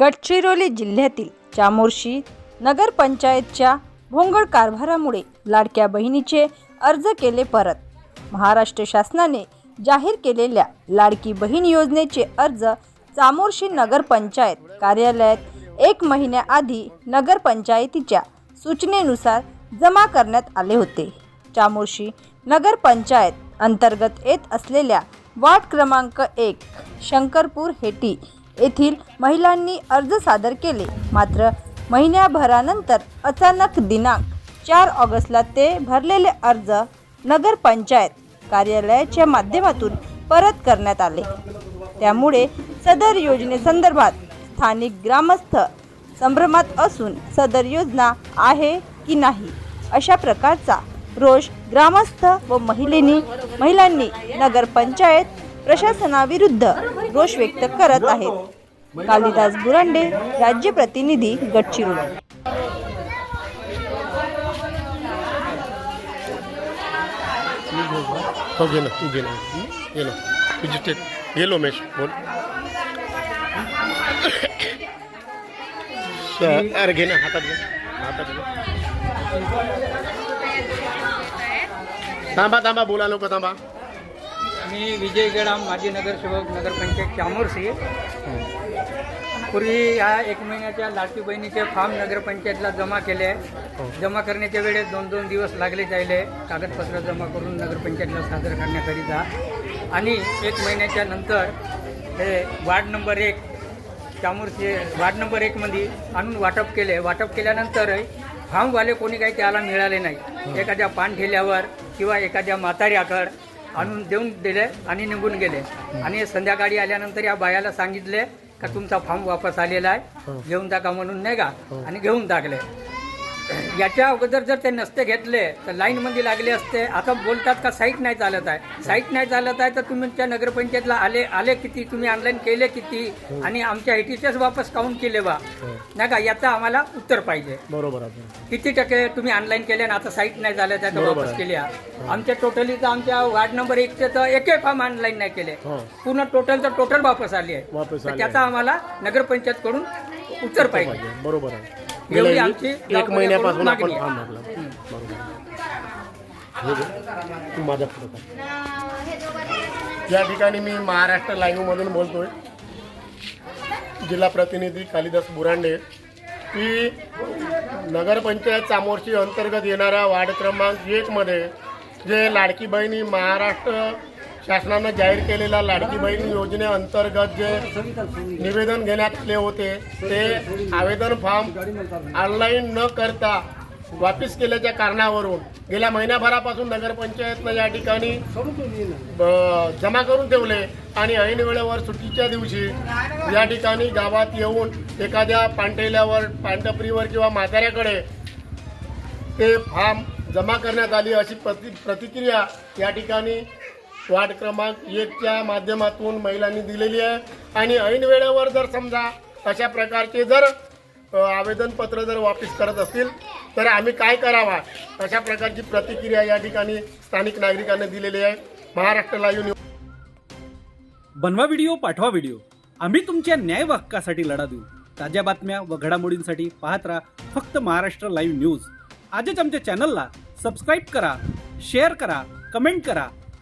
गडचिरोली जिल्ह्यातील चामोर्शी नगरपंचायतच्या भोंगळ कारभारामुळे लाडक्या बहिणीचे अर्ज केले परत. महाराष्ट्र शासनाने जाहीर केलेल्या लाडकी बहीण योजनेचे अर्ज चामोर्शी नगरपंचायत कार्यालयात एक महिन्याआधी नगरपंचायतीच्या सूचनेनुसार जमा करण्यात आले होते. चामोर्शी नगरपंचायत अंतर्गत येत असलेल्या वार्ड क्रमांक एक शंकरपूर हेटी येथील महिलांनी अर्ज सादर केले. मात्र महिन्याभरानंतर अचानक दिनांक चार ऑगस्टला ते भरलेले अर्ज नगरपंचायत कार्यालयाच्या माध्यमातून परत करण्यात आले. त्यामुळे सदर योजनेसंदर्भात स्थानिक ग्रामस्थ संभ्रमात असून सदर योजना आहे की नाही अशा प्रकारचा रोष ग्रामस्थ व महिलेनी महिलांनी नगरपंचायत प्रशासनाविरुद्ध रोष व्यक्त करत आहेत. कालिदास बुरांडे राज्य प्रतिनिधी गडचिरोली. हो गेलो तू घे ना तुझी मेश. बोल. अरे घे ना हातात घे. हातात घे. थांबा थांबा बोला नको थांबा. मी विजय गेडाम माजी नगरसेवक नगरपंचायत चामोर्शी पूर्वी ह्या एक महिन्याच्या लाडकी बहिणीचे फॉर्म नगरपंचायतला जमा केले. जमा करण्याच्या वेळेस दोन दोन दिवस लागले जायले. कागदपत्र जमा करून नगरपंचायतला सादर करण्याकरिता आणि एक महिन्याच्या नंतर हे वार्ड नंबर एक चामोर्शी वार्ड नंबर एकमध्ये आणून वाटप केले. वाटप केल्यानंतर फॉर्मवाले कोणी काही त्याला मिळाले नाही. एखाद्या पान ठेल्यावर किंवा एखाद्या म्हाताऱ्याकड आणून देऊन दिले आणि निघून गेले. आणि संध्याकाळी आल्यानंतर या बायाला सांगितले का तुमचा फॉर्म वापस आलेला आहे. घेऊन टाका म्हणून नाही का? आणि घेऊन टाकले. याच्या अगोदर जर ते नसते घेतले तर लाईनमध्ये लागले असते. आता बोलतात का साईट नाही चालत आहे. साईट नाही चालत आहे तर तुमच्या नगरपंचायतला आले आले किती? तुम्ही ऑनलाईन केले किती? आणि आमच्या हेटीचेच वापस काउंट केले बा. नाही का? याचं आम्हाला उत्तर पाहिजे. बरोबर किती टक्के तुम्ही ऑनलाईन केले आणि आता साईट नाही झालं त्या वापस. केल्या? आमच्या टोटली तर आमच्या वार्ड नंबर एकचे तर एकही फॉर्म ऑनलाईन नाही केले. हो. पूर्ण टोटल तर टोटल वापस आली आहे. त्याचा आम्हाला नगरपंचायत कडून उत्तर पाहिजे. पाहिजे. बरोबर आहे. एवढी गेल्या आमची एक महिन्यापासून आपण मागणी आहे. भरला बरोबर. तू. या ठिकाणी मी महाराष्ट्र लाईव्हमधून बोलतोय जिल्हा प्रतिनिधी कालिदास बुरांडे की नगरपंचायत चामोर्शी अंतर्गत येणाऱ्या वार्ड क्रमांक एकमध्ये जे लाडकी बहिणी महाराष्ट्र शासनानं जाहीर केलेल्या लाडकी बहीण योजनेअंतर्गत जे निवेदन घेण्यात आले होते ते आवेदन फॉर्म ऑनलाईन न करता वापिस केल्याच्या कारणावरून गेल्या महिन्याभरापासून नगरपंचायतनं या ठिकाणी ब- जमा करून ठेवले आणि ऐन वेळेवर सुट्टीच्या दिवशी या ठिकाणी गावात येऊन एखाद्या पांटेल्यावर पांटपरीवर किंवा म्हाताऱ्याकडे ते फॉर्म जमा करण्यात आली अशी प्रति प्रतिक्रिया या ठिकाणी वार्ड क्रमांक एकच्या माध्यमातून महिलांनी दिलेली आहे. आणि ऐन वेळेवर जर समजा अशा प्रकारचे जर आवेदनपत्र जर वापिस करत असतील तर आम्ही काय करावा? अशा प्रकारची प्रतिक्रिया या ठिकाणी स्थानिक नागरिकांनी दिलेली आहे. Maharashtra live news. बनवा व्हिडिओ पाठवा व्हिडिओ. आम्ही तुमच्या न्याय हक्कासाठी लढा देऊ. ताज्या बातम्या व घडामोडींसाठी पाहत राहा फक्त महाराष्ट्र लाईव्ह न्यूज. आजच आमच्या चॅनलला सबस्क्राईब करा शेअर करा कमेंट करा.